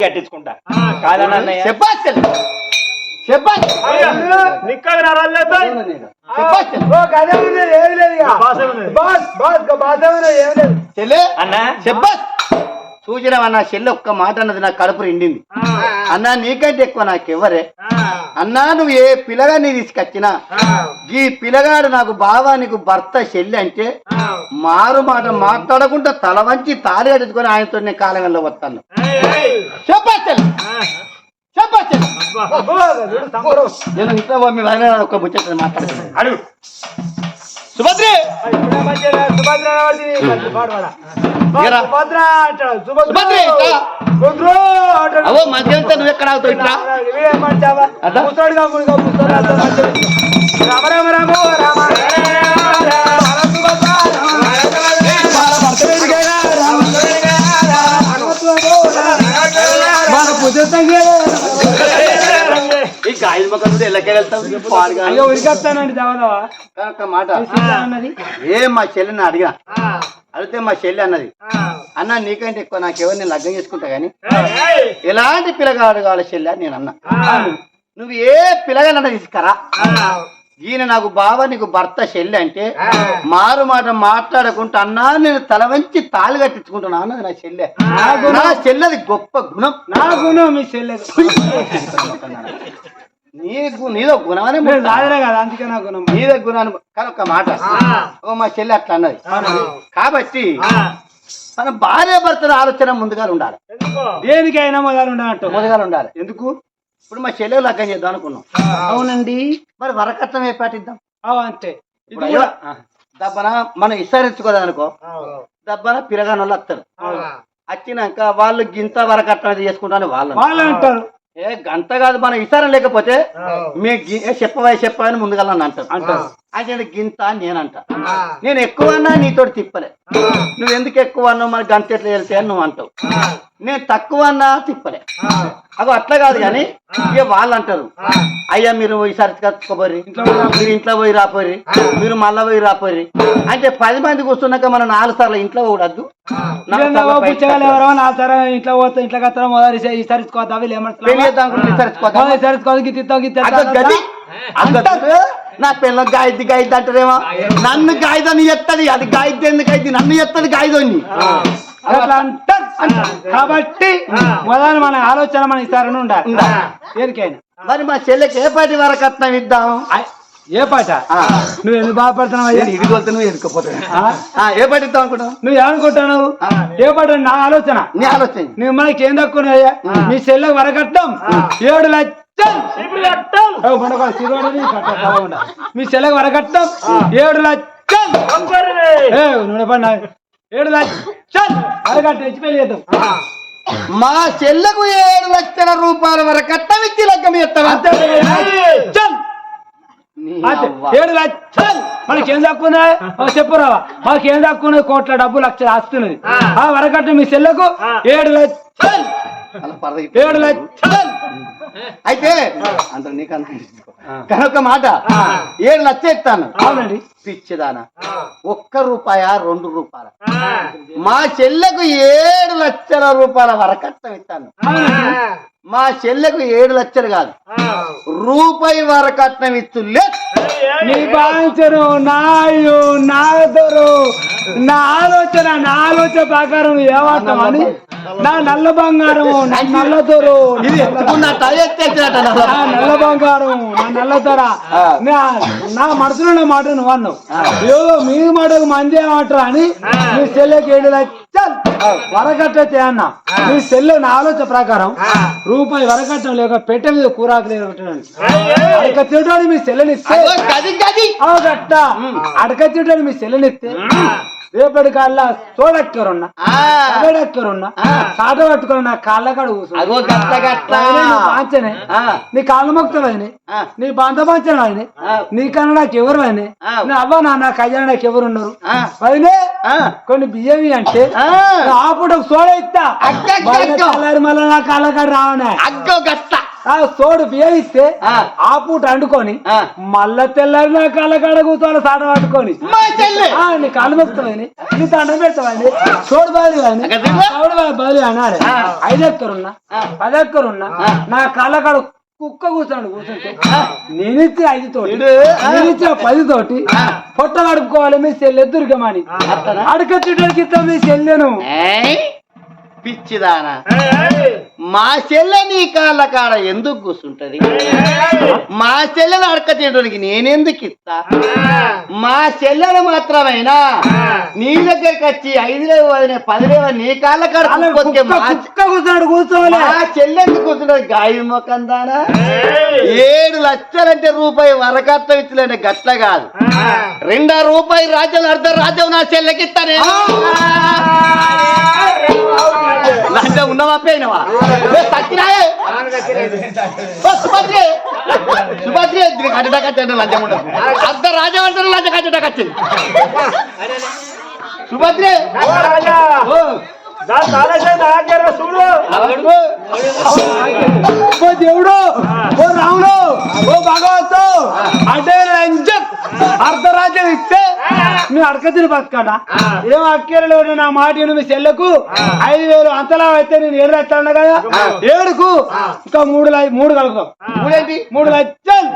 కట్టించుకుంటా. చెప్పాలి చెప్పాలి నిక్కగా చెల్లి చెల్లి అన్న? చెప్పాలి చూసినావా చెల్లి ఒక్క మాట అన్నది నా కడుపు నిండింది. అన్నా నీకంటే ఎక్కువ నాకెవరే అన్నా నువ్వు ఏ పిల్లగాన్ని తీసుకొచ్చినా ఈ పిల్లగాడు నాకు బావా నీకు భర్త చెల్లి అంటే మారు మాట మాట్లాడకుండా తల వంచి తాళి కట్టుకొని ఆయనతో నేను కాలం వెళ్ళవస్తాను చెప్పాలి చెల్లి చెప్పాలి చెల్లి నేను ఇంట్లో మీ వదిన ఒక ముచ్చట మాట్లాడుతున్నాను అడుగు సుభద్రి. అవో మధ్యంతా నువ్వు ఎక్కడ అవుతావు ఇట్లా? రామ రామ. ఈ గాయల మొక్క నుండి ఎల్లకే వెళ్తావు పాడుగా అయ్యో ఉరికొస్తానండి దేవదావా? ఒక మాట. అన్నది? ఏ మా చెల్లిని అడిగా. అడిగితే మా చెల్లి అన్నది అన్న నీకంటే ఎక్కువ నాకెవరు నేను లగ్గం చేసుకుంటా గానీ? ఎలాంటి పిల్లగాడు కావాలి చెల్లి? అని నేను అన్నా. నువ్వు ఏ పిల్లగానన్నా తీసుకురా. ఈయన నాకు బావ నీకు భర్త చెల్లి అంటే మారు మాట మాట్లాడకుండా అన్నా నేను తల వంచి తాళి కట్టించుకుంటున్నా అన్నది నా చెల్లె. నా చెల్లెది గొప్ప గుణం. నా గుణం మీ చెల్లెదు. నీకు నీదో గుణమనే కదా అందుకే నా గుణం. నీదే గుణాన్ని కానీ ఒక మాట. ఓ మా చెల్లి అట్లా అన్నది. కాబట్టి మన భార్య భర్తల ఆలోచన ముందుగా ఉండాలి. దేనికైనా మొదలు ముందుగా ఉండాలి. ఎందుకు? ఇప్పుడు మా చెల్లెలు లగ్గం చేద్దాం అనుకున్నాం. అవునండి. మరి వరకట్నం ఏ పాటిద్దాం అవు అంతే ఇప్పుడు దబ్బన మనం విస్తరించుకోదాం అనుకో దబ్బన పిల్లగాని వాళ్ళు వస్తారు. వచ్చినాక వాళ్ళు గింత వరకట్నం అది చేసుకుంటాను వాళ్ళు వాళ్ళు అంటారు. ఏ గంత కాదు మన విసారం లేకపోతే మీ చెప్పవా చెప్పవా అని ముందుగా అంటారు. అంటారు. అంటే గింత అని నేను అంట నేను ఎక్కువ అన్నా నీతో తిప్పలే. నువ్వు ఎందుకు ఎక్కువ అన్నావు? మరి గంత ఎట్లా వెళ్తే అని నువ్వు అంటావు. నేను తక్కువ అన్నా తిప్పలే. అగో అట్లా కాదు కానీ ఇక వాళ్ళు అంటారు అయ్యా మీరు ఈసారి కట్టుకోబోరి మీరు ఇంట్లో పోయి రాపోరి మీరు మళ్ళా పోయి రాపోరి అంటే పది మంది కూర్చున్నాక మనం నాలుగు సార్లు ఇంట్లో కూడద్దు ఇంట్లో పోతా ఇంట్లో కత్తరా మొదలు సరిచుకోవద్దా పెళ్ళి నా పిల్ల గాయద్ది గాయద్ది అంటారేమో? నన్ను గాయదని ఎత్తది. అది గాయద్ది ఎందుకు అయితే? నన్ను ఎత్తది గాయదోని. అట్లా అంటారు కాబట్టి మొదలు మన ఆలోచన మన ఇస్తారని ఉండాలి. దేనికైనా. మరి మా చెల్లెకి ఏ పాటి వరకట్నం ఇద్దాం? ఆ, ఏ పాట. నువ్వు ఎందుకు బాధపడుతున్నావు ఇది కొలితే నువ్వు ఎదుకపోతే ఆ? ఏ పాటి ఇద్దాం అనుకుంటావు నువ్వు ఏమనుకుంటున్నావు. ఏ పాట? నా ఆలోచన. నీ ఆలోచన. నువ్వు మనకి ఏం తక్కువ మీ చెల్లె వరకట్టం ఏడు లక్షలు కట్ట. మీ చెల్లెకి వరకట్టం ఏడు లక్షలు ఏ, నూనె పడిన ఏడు లక్షలు వరకట్ట మా చెల్లెకు ఏడు లక్షల రూపాయల ఇచ్చి లగ్గం ఇస్తావా అంతే, ఏడు లక్షలు. మనకి ఏం తక్కువ చెప్పురావా మాకు ఏం తక్కువ కోట్ల డబ్బు లక్షలు ఆస్తున్నది. ఆ. వరకట్ట మీ చెల్లెకు ఏడు లక్షలు అలా పరద అయితే అంత నీకన్నా కనుక మాట ఏడు లక్షలు ఇస్తాను. అవునండి. పిచ్చిదానా. ఒక్క రూపాయ రెండు రూపాయల మా చెల్లెకు ఏడు లక్షల రూపాయల వరకట్నం ఇస్తాను. మా చెల్లెకు ఏడు లక్షలు కాదు. రూపాయి వరకట్నం లేదు నీ బాంచరు నాయు నాదరు నా ఆలోచన నా ఆలోచన ప్రకారం నువ్వు ఏమంటావని నా నల్ల బంగారం నా నల్లదొరు నల్ల బంగారం నా నల్లదొర. నా మనసులో మాట నువ్వు అన్నావు. ఏదో మీ మాటకు మంది ఏమంటారు అని మీ చెల్లెకి ఏడు లక్షలు వరకట్టే అన్న. మీ చెల్లె నా ఆలోచన ప్రకారం రూపాయి వరకట్టం లేక పెట్టె మీద కూరాకు లేదు అడక తినడానికి మీ గట్ట. అడక తినడానికి మీ చెల్లెనిస్తే రేపటి కాళ్ళ తోడెక్కరున్నా. ఆ, తోడెక్కరున్నా. సాట పట్టుకొని నా కాళ్ళ కాడ కూర్చో అగో గట్ల గట్ల. పాంచనే ఆ, నీ కాళ్ళ మొక్తలు అయినాయి. నీ బంధ పంచలు అయినాయి. ఆ, నీకన్నా నాకు ఎవరు అయినాయి. నీ అవ్వ నాన్న కళ్యాణ నాకు ఎవరు ఉన్నారు? అయినే కొన్ని బియ్యమి అంటే ఆ. ఆ పూట సోడ ఇస్తా మళ్ళీ నా కాళ్ళ కాడ రావనే. అగ్గో ఆ సోడు బియ్యమిస్తే ఆ. పూట అండుకొని. మళ్ళా తెల్లారి నా కాళ్ళ కాడ కూర్చోవాలి సాట పట్టుకొని. నీ కాళ్ళు మొక్కుతామని నీ దండం పెడతామండి సోడు బయలు కానీ. సోడు బయలు అనాలి ఐదు ఎక్కరున్నా పది ఎక్కరున్నా నా కాళ్ళ కాడ కుక్క కూర్చోండి కూర్చుంటే నేనిచ్చి ఐదు తోటి. నేనిచ్చిన పది తోటి పొట్ట కడుక్కోవాలి మీ చెల్లి ఎదురుగమని అడగచ్చేటానికి ఇస్తాం మీ చెల్లెను. ఏయ్, పిచ్చిదానా? మా చెల్లె నీ కాళ్ళ కాడ ఎందుకు కూర్చుంటది మా చెల్లెను అడక తినడానికి నేనెందుకు ఇస్తా? మా చెల్లెలు మాత్రమేనా? నీ దగ్గరికి వచ్చి ఐదు లేవు వదిలే పది లేవు నీ కాళ్ళ కాడ కూర్చోండి కూర్చోవాలి. మా చెల్లెందుకు కూర్చుంటది? గాయ మొక్కం దానా? ఏడు లక్షలంటే రూపాయి వరకట్నం ఇచ్చలేంటే గట్ల కాదు. రెండో రూపాయి రాజ్యం అర్ధ రాజ్యం నా చెల్లెకి ఇస్తానే లంచం ఉన్నవా పోయినవా ఏ, సత్యనాయే ఓ, సుభద్రే సుభద్రే దీనికి కట్టడా కట్టండి లంచం ఉండదు అర్ధ రాజ్యం అంటారు లంచం ఓ, దేవుడు ఓ రాముడు ఓ భగవంతు అంటే రంజన్ అర్ధరాజ్యం ఇస్తే నువ్వు అడక తిని బతకడా ఏం అక్కర్లేదు నా మాట మీ చెల్లెకు. ఐదు వేలు అంతలా అయితే నేను ఏడు లక్షలు కదా? ఏడుకు ఇంకా మూడు లై- మూడు కలుపుతాం. మూడేంటి? మూడు లక్షలు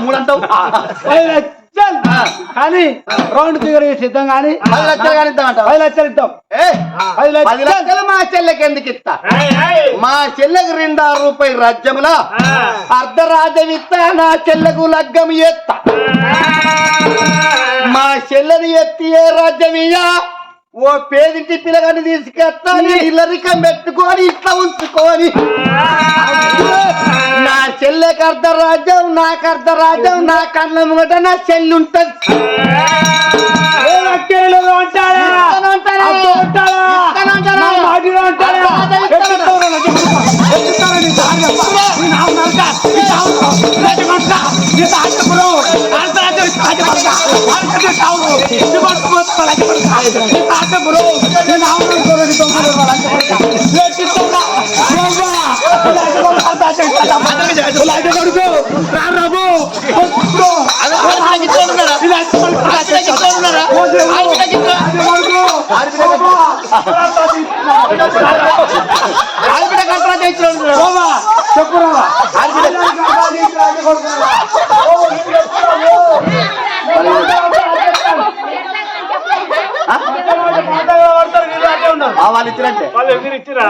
మూడు అంటావు? ఐదు లక్షలు కానీ రౌండ్ ఫిగర్ సిద్ధం కానీ పది లక్షలు కానీ? పది లక్షలు ఇద్దాం. పది లక్షలు. మా చెల్లెకి ఎందుకు ఇస్తా? మా చెల్లెకి రెండా రూపాయి రాజ్యములా? అర్ధ రాజ్యం ఇస్తా నా చెల్లెకు లగ్గం ఎత్తా. మా చెల్లెని ఎత్తి ఏ రాజ్యం ఇయ్యా? ఓ పేదింటి పిల్లగాని తీసుకెత్తాని ఇల్లరికం పెట్టుకొని ఇట్లా ఉంచుకొని. నా చెల్లెకి అర్ధ రాజ్యం నాకు అర్ధ రాజ్యం నా కళ్ళ ముంగట నా చెల్లి ఉంటది. ఏ కొడక. రాజు నీ చావురు. నీ కొడుకు పోతున్నా రాజు కొడక. నీ దారి చెప్పురు. నీ నామ నరక. నీ దొంగలు రాజు కొడక. నీ ఎత్తుతావురా. దొంగ. రాజు కొడక. రాజు కొడక. రాజు కొడుకు. రా రాబు. వస్తు. ఆడపిల్లకి ఇట్లా ఉన్నారా? ఇలా రాజు కొడుకు. ఆడపిల్లకి ఇట్లా ఉన్నారా? ఓ దేవుడు. ఆడపిల్లకి ఇట్లా- రాజు కొడుకు. ఆడపిల్ల కట్టరా చేయించిన వాళ్ళు ఇచ్చినట్టే వాళ్ళు ఎదురు ఇచ్చిరా?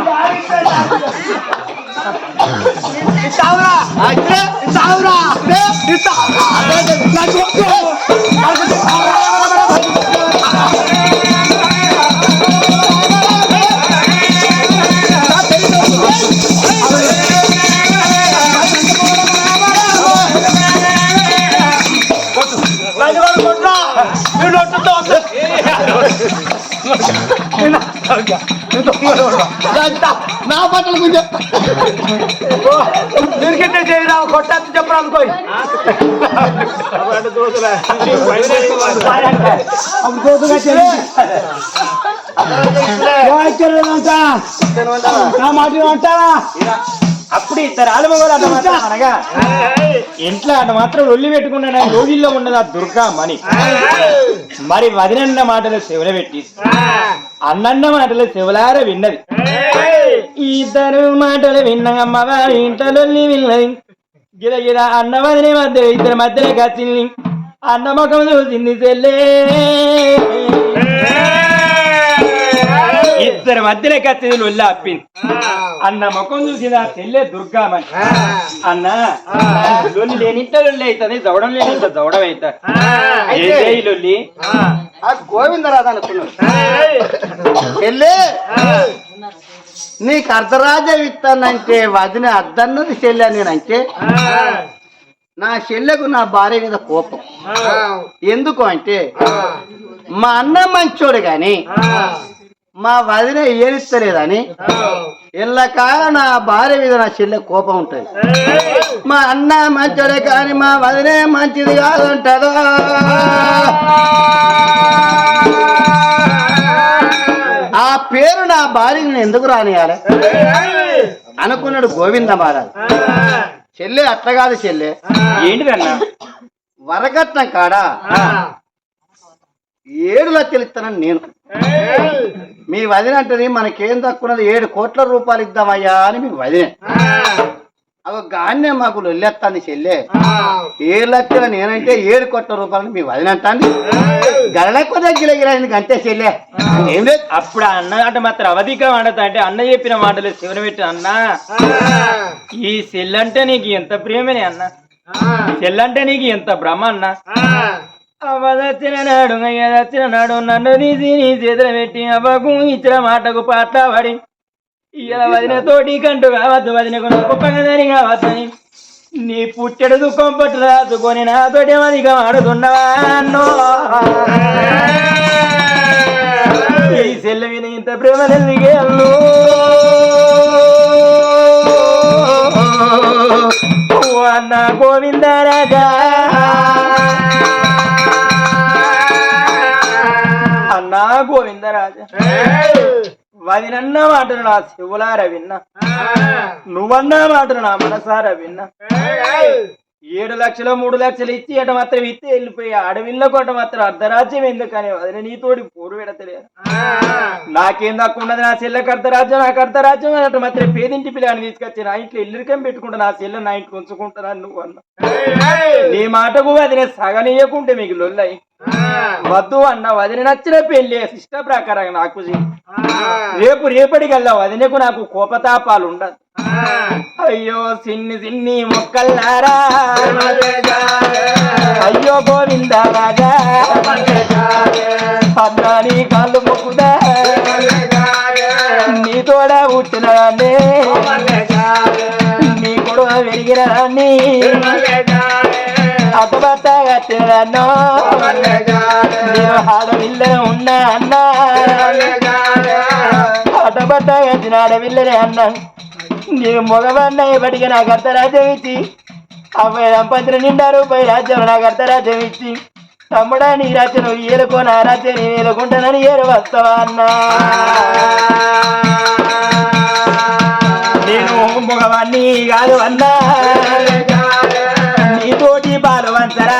నా బట్టలు గురించి దొరికితే చేయరా కొట్టచ్చు చెప్పరా అనుకోయి. నా మాట అంటారా అప్పుడు ఇద్దరు ఆలుమగలు అన్న మాత్రం అనగా ఇంట్లో అన్న మాత్రం ఒల్లి పెట్టుకున్నాడు రోజుల్లో ఉన్నది ఆ దుర్గా మణి. మరి వదినన్న మాటలు చెవుల పెట్టి అన్నన్న మాటలు చెవులార విన్నది. ఇద్దరు మాటలు విన్నమ్మ వారి ఇంట్లో విన్నది. గిద అన్న వదిన మధ్య ఇద్దరి మధ్యలో కచ్చింది అన్న ముఖం చూసింది చెల్లే. ఇద్దరి మధ్యలో కచ్చింది లొల్లి అప్పింది అన్న ముఖం చూసిన తెల్లే దుర్గామని అన్న లొల్లి లేనింత లొల్లి అవుతుంది దవడం లేనింత ఏదే ఈ లొల్లి? ఆ. గోవిందరాజు అనుకున్నాడు నీకు అర్ధరాజ్యం ఇస్తానంటే వదిన అద్దన్నది చెల్లె నేనంటే నా చెల్లెకు నా భార్య మీద కోపం. ఎందుకు అంటే మా అన్న మంచోడు గాని మా వదిన ఏలిస్తలేదని ఎల్లకాలం నా భార్య మీద నా చెల్లె కోపం ఉంటది. మా అన్న మంచోడే కానీ మా వదినే మంచిది కాదంటదా? ఆ పేరు నా భార్యని ఎందుకు రానియాలి? అనుకున్నాడు గోవింద మహారాజ్. చెల్లె అట్లా కాదు చెల్లె. ఏంటిదన్నా వరకట్నం కాడ? ఏడు లక్షలు ఇస్తానని నేను. మీ వదిన అంటది మనకేం తక్కున్నది ఏడు కోట్ల రూపాయలు ఇద్దామయ్యా అని మీ వదిన. అగో గాన్నే మాకు లొల్లెత్తాంది చెల్లె. ఏడు లక్షల నేనంటే ఏడు కోట్ల రూపాయలు మీ వదిన అంటాంది. గడలకు దగ్గర అంతే చెల్లె. ఏం లేదు అప్పుడు అన్న అంటే మాత్రం అవధిగా ఆడతా అంటే అన్న చెప్పిన మాటలు శివన పెట్టి అన్న. ఈ సెల్లంటే నీకు ఎంత ప్రేమని అన్న? చెల్లంటే నీకు ఎంత భ్రమ అన్న? అవదచ్చిన నాడు అయ్యదచ్చిన నాడు నన్ను నీసి నీ చేతులు పెట్టి అవ్వకు ఇచ్చిన మాటకు పాట పడి వదిన తోటి కంటూ కావద్దు వదిన గొప్పగదని కావద్దని. నీ పుట్టెడు దుఃఖం పట్టు రాసుకొని నాతోటి అధిక ఆడుతున్నావా అన్నో? ఈ సెల్ల మీద ఇంత ప్రేమ నెల్లిగే అల్లు అన్న గోవిందరాజా గోవిందరాజా వదినన్న మాటను నా శివులార విన్నా. నువ్వన్న మాటను నా మనసార విన్నా. ఏడు లక్షలు మూడు లక్షలు ఇచ్చి అట మాత్రం ఇస్తే వెళ్ళిపోయి అడవిలో కొట్ట మాత్రం అర్ధరాజ్యం ఎందుకని వదిన నీతోడి పోరు పెడతలేదు నాకేం దక్కున్నది నా చెల్లెకి అర్ధరాజ్యం నాకు అర్ధరాజ్యం అన్నట్టు మాత్రం పేదింటి పిల్లని తీసుకొచ్చి నా ఇంట్లో ఇల్లురికం పెట్టుకుంటా నా చెల్లె నా ఇంటికి ఉంచుకుంటున్నాను నువ్వు అన్న నీ మాటకు వదిన సగనీయకుంటే మీకు లొల్లయి. వద్దు అన్న వదిన నచ్చిన పెళ్ళి ఇష్ట ప్రకారం నాకు. రేపు రేపటికల్లా వదినకు నాకు కోపతాపాలు ఉండదు అయ్యో సిన్ని సిన్ని మొక్కల్లారా. అయ్యో గోవింద రాజా. కాళ్ళు మొక్కుదా. నీ తోడ పుట్టిన నీ కొడువ పెరిగిన రాన్ని అతబట్ట కట్టిన రాన్నో నేను ఆడవిల్లను ఉన్నా అన్నా. అటబట్ట కట్టిన ఆడవిల్లనే అన్నా నేను మగవన్న ఇప్పటికి నాకు అర్ధరాజ్యం ఇచ్చి అబ్బాయి దంపతులు నిండా రూపాయి రాజ్యం నాకు అర్ధరాజ్యం ఇచ్చి తమ్ముడా నీ రాజ్యం నువ్వు ఏలుకో నా రాజ్యం నేను ఏలుకుంటానని ఏరు వస్తావా అన్నా? నేను మగవాణ్ణి కాదు అన్నా. నీతోటి పాలు వంచరా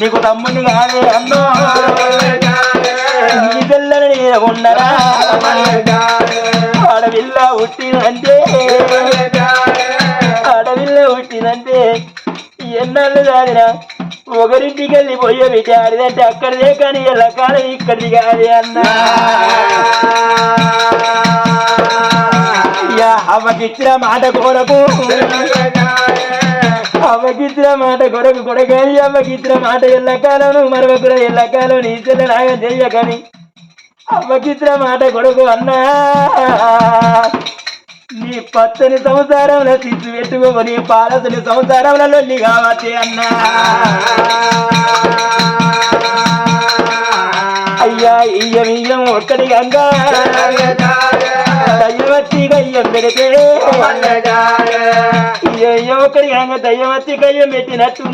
నీకు తమ్ముని కాదు అన్నో. నీ పిల్లని నేను ఉండరా? అడవిల్ల పుట్టినంటే అడవిల్ల పుట్టినంటే ఎన్నాళ్ళు దాదిరా ఒకరింటికి వెళ్ళి పోయే ఆడిదంటే అక్కడిదే కానీ ఎలా కాలం ఇక్కడిది కాదు అన్నా. యా అవ్వకిచ్చిన మాట కొరకు. అవ్వకిచ్చిన మాట కొరకు కొడకని అవ్వకిచ్చిన మాట ఎల్లకాలం మరొకరు ఎల్లకాలం నీ చెల్లె నాగం చెయ్యకని. అవ్వకిచ్చిన మాట కొడుకు అన్నా నీ పచ్చని సంసారంలో తిప్పి పెట్టుకోని పాలసని సంసారంలో లొల్లి కావచ్చు అన్నా. అయ్యా ఇయ్యం ఇయ్యం ఒక్కడి గంగా దయ్యవచ్చి గయ్యం పెడితే ఇయ్యం ఒక్కడి గంగ దయ్యవచ్చి గయ్యం పెట్టినట్టు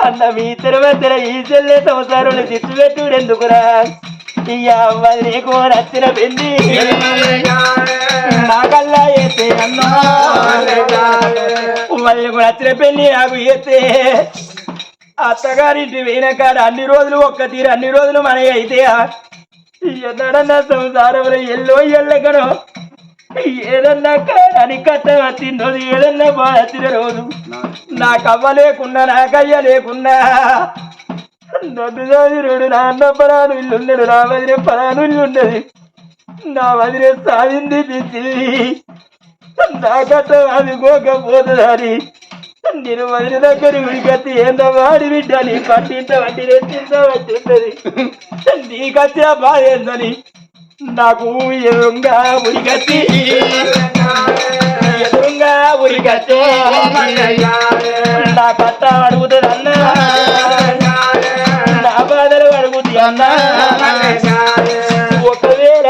అన్న మీ తర్వాత ఈ చెల్లె సంసారంలో తిప్పి పెట్టుడు ఎందుకురా ఇయ్యా నీకు నచ్చిన పెళ్ళి నాకల్లా ఎత్తే అన్నా మళ్ళీ నచ్చిన పెళ్ళి నాకు ఎత్తే అత్తగారింటి పోయిన కాడ అన్ని రోజులు ఒక్క తీరు అన్ని రోజులు మన అయితే ఎన్నడన్నా సంసారంలో ఎల్లో ఎల్లగనో ఏదన్నా కాడని కట్ట తిన్నది ఏదన్నా బాధ వచ్చిన రోజు. నాకు అవ్వ లేకున్నా నాకయ్య లేకున్నా. నన్ను చదివిరుడు నా అన్న పరాను ఇల్లున్నాడు నా వదిన పరాను ఇల్లున్నది నా వదిన సాధింది తెచ్చింది నా కట్ట అది గోకపోతుందని నేను వదిన దగ్గర ఉడికత్తి ఏందో వాడి బిడ్డ నీ పట్టింట వడ్డీ రెట్టిందో వచ్చిందని నీకత్తి బాధ ఏందని? నాకు ఎదురుగా ఉడికత్తి ఎదురుగా ఉడికత్తి నా పట్ట అడుగుతుంది అన్న నా బాధలు అడుగుతుంది అన్న. ఒకవేళ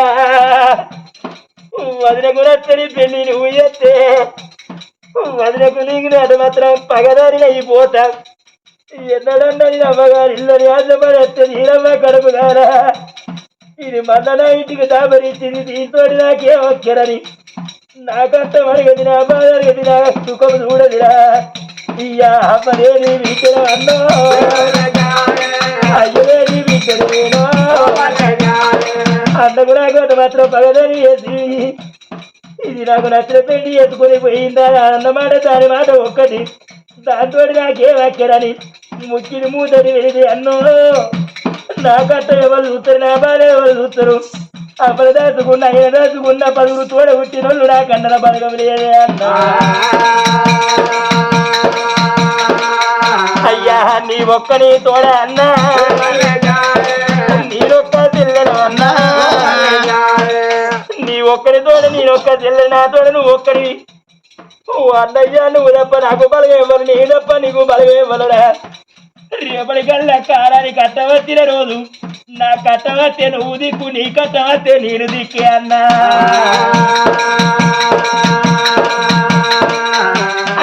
వదిన కూడా పెళ్ళి నువ్వు చేస్తే వదిలకు నీకు అది మాత్రం పగదారి అయిపోతా ఎన్నడన్నది అమ్మగారు ఇల్లని ఆశపడి వస్తే నీరమ్మ కడుపు కారా ఇది మళ్ళా ఇంటికి దాబరించింది దీంతో నాకే వచ్చరని నా కష్టం అడిగదినా బాధ అడిగదినా సుఖం చూడదిరా ఇయ్యా అమ్మలేని వీచన అన్నో అయ్యలేని వీచనేనో అన్నకు నాకు అది మాత్రం పగదని వేసి ఇది నాకు నచ్చిన పెళ్ళి ఎత్తుకొని పోయిందా అన్నమాట దాని మాట ఒక్కటి. దాంతో నాకేం అక్కరని ముక్కిని మూతని వెళ్ళి అన్నో. నా కట్ట ఎవరు చూస్తారు నా బాధ ఎవరు చూస్తారు అప్పుడు దాచుకున్న ఆయన దాచుకున్న పలువురు తోడ పుట్టిన వాళ్ళు నా కన్నడ బలగం లేదే అన్నా. అయ్యా నీ ఒక్కని తోడ అన్నా. నీరొక్క చెల్లెలు అన్నా. నీ ఒక్కరి నేను ఒక్క చెల్లె నా తోడ నువ్వు ఒక్కడి అన్నయ్య నువ్వు తప్ప నాకు బలగం ఇవ్వరు నీ తప్ప నీకు బలగం ఇవ్వరురా రేపటి కల్లా కట్ట కట్టవచ్చిన రోజు నా కట్టవచ్చే నువ్వు దిక్కు నీ కట్టవచ్చే నేను దిక్కే అన్నా.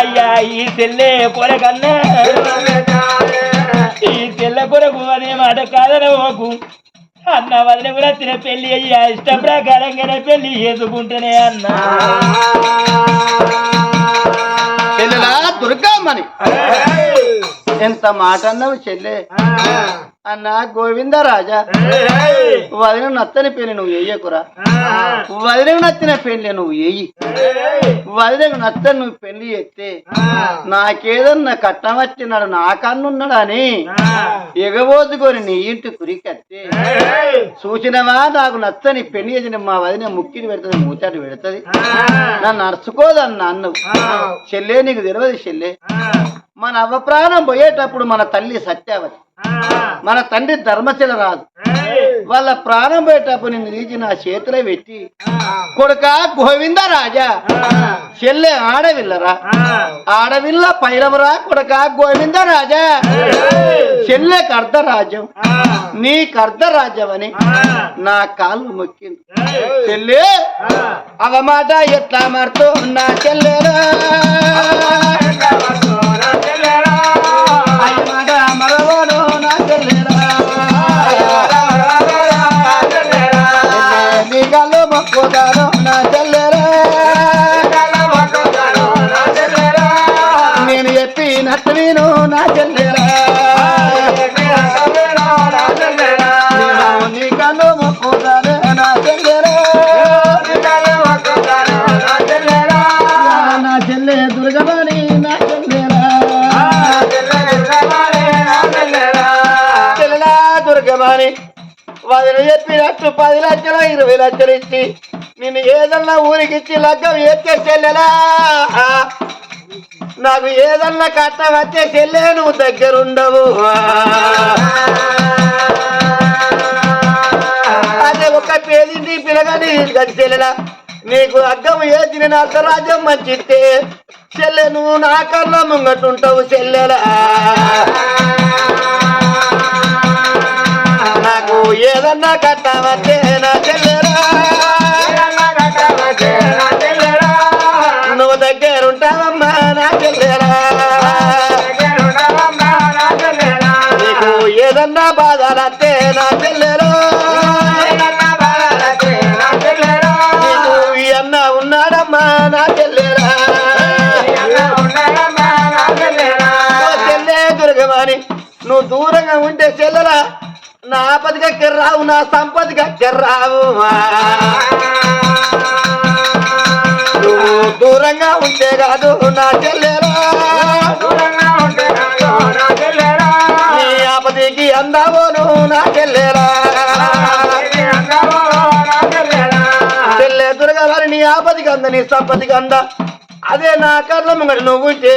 అయ్యా ఈ తెల్లే కొరకన్నా ఈ తెల్ల కొరకు అనే మాట కాదనవకు. అన్న వదిలి కూడా తిన పెళ్ళి అయ్యా ఇష్ట ప్రకారంగానే పెళ్ళి చేసుకుంటేనే అన్నా. చెల్లెలా? దుర్గమ్మని. ఎంత మాట అన్నావు చెల్లె? అన్న గోవిందరాజా. వదిన నచ్చని పెళ్ళి నువ్వు వేయకురా వదిన నచ్చిన పెళ్ళి నువ్వు వేయి వదినకు నచ్చని నువ్వు పెళ్ళి చేస్తే. నాకేదన్నా కట్టం వచ్చినాడు నా కన్నున్నాడు అని ఎగబోదుకొని నీ ఇంటి కురికత్తే సూచనవా నాకు నచ్చని పెళ్ళి చేసిన మా వదిన ముక్కిని పెడుతుంది మూచాటు పెడుతుంది. నన్ను నడుచుకోదన్న అన్నవు చెల్లె నీకు తెలియదు చెల్లె. మన అవ్వ ప్రాణం పోయేటప్పుడు మన తల్లి సత్యావతి. మన తండ్రి ధర్మశిల రాదు. వాళ్ళ ప్రాణం పోయేటప్పుడు నిన్ను తీసి నా చేతిలో పెట్టి కొడుక గోవింద రాజా చెల్లె ఆడవిల్లరా ఆడవిల్ల పైరవరా కొడుక గోవింద రాజా చెల్లెకి అర్ధరాజ్యం నీకు అర్ధరాజ్యం అని నా కాళ్ళు మొక్కింది. చెల్లె అవమాట ఎట్లా మారుతూ నా చెల్లెరా? చెల్లెరా నేను చెప్పినట్టు విను నా చెల్లెరా నేను నీ కళ్ళు మొక్కుతాను నా చెల్లెరా నా చెల్లె దుర్గమని నా చెల్లెరా చెల్లెలా దుర్గమని వదిలి చెప్పినట్టు పది లక్షలు ఇరవై లక్షలు ఇచ్చి నిన్ను ఏదన్నా ఊరికి ఇచ్చి లగ్గం ఎత్తే చెల్లెలా? నాకు ఏదన్నా కట్ట వచ్చే చెల్లె నువ్వు దగ్గరుండవు. అదే ఒక పేదింటి పిల్లగాని గది చెల్లెలా? నీకు అగ్గం ఏది నా అర్ధరాజ్యం మంచితే చెల్లె నువ్వు నా కళ్ళ ముంగటుంటావు చెల్లెలా? నాకు ఏదన్నా కట్టవచ్చే నా చెల్లెరా నువ్వు దగ్గరుంటావమ్మా నా చెల్లెరా నీకు ఏదన్నా బాధలత్తే నా చెల్లెరా నీకు ఈ అన్న ఉన్నాడమ్మా నా చెల్లెరా చెల్లె దుర్గమాని నువ్వు దూరంగా ఉంటే చెల్లెరా నా ఆపదగా కెర్రావు నా సంపదగా కెర్రావు నువ్వు దూరంగా ఉంటే కాదు నా చెల్లెరా నీ ఆపదికి అందావు నువ్వు నా చెల్లెరా చెల్లె దుర్గమాని నీ ఆపదికి అంద నీ సంపదికి అంద. అదే నా కళ్ళ ముంగడు నువ్వు ఉంటే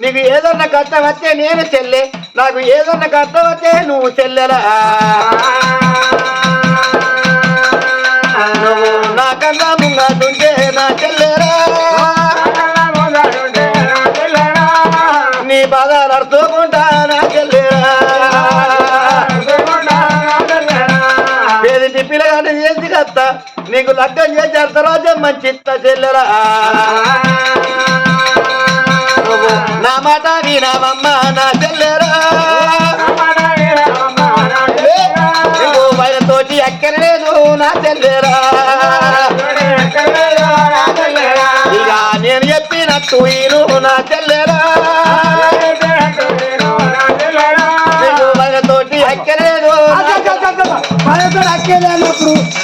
నీకు ఏదన్నా కష్టం వచ్చే నేను చెల్లె. నాకు ఏదన్నా కర్తవచ్చే నువ్వు చెల్లెలా. నువ్వు నా కన్నా ముంగడుంటే నా చెల్లెరా నీ బాధలు అర్థకుంటా నా చెల్లెరా పేదింటి పిల్లగాడు చేసి కత్త? నీకు లగ్గం చేసి అర్థరాజ్యం మంచి చెల్లెరా నా మాట వినవమ్మ నా నా చెల్లెరా అంటూ ఈను నా చెల్లెరా అక్కలేదు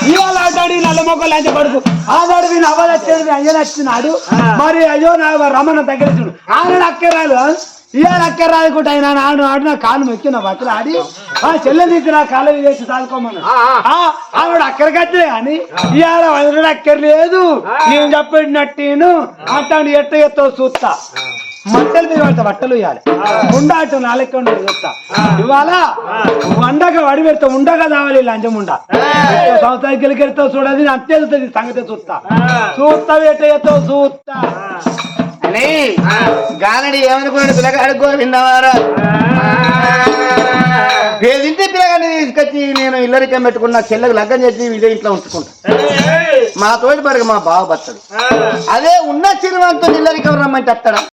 ఇవాళ నల్ల మొక్కలు అంటే పడుకు ఆదాడు వీని అవ్వదచ్చేది అయ్యని వచ్చినాడు మరి అయ్యో నా రమణ దగ్గర చూడు. ఆయన అక్కరాలు ఇవాళ అక్కరాలు కూడా ఆయన నాడు ఆడు నా కాలు మొక్కి నా బట్టలు ఆడి ఆ చెల్లె తీసి నా కాలు చేసి చదువుకోమన్నాడు ఆ, ఆవిడ అక్కడికి వచ్చే కానీ ఇవాళ అక్కర్లేదు నేను చెప్పినట్టు అట్టాడు ఎట్ట ఎత్తో చూస్తా. మంటలు మీద పడతా బట్టలు ఇవ్వాలి ఉండ అటు నాలుగు ఉండదు చూస్తా. ఇవాళ వండక వడి పెడతా ఉండగా కావాలి లంచం ఉండ సంవత్సరానికి వెళ్ళి చూడది అంతే సంగతి చూస్తా. చూస్తా ఎట్ట ఎత్తో చూస్తా. అని గానడి ఏమనుకున్నాడు పిల్లగాడు? గోవిందవారా పేదింటి పిల్లగాడిని తీసుకొచ్చి నేను ఇల్లరికం పెట్టుకున్న చెల్లెకు లగ్గం చేసి ఇదే ఇంట్లో ఉంచుకుంటా. మా తోటి పరికి మా బావ బతడు అదే ఉన్న చిరువంతో ఇల్లరికం రమ్మంటే అత్తడా?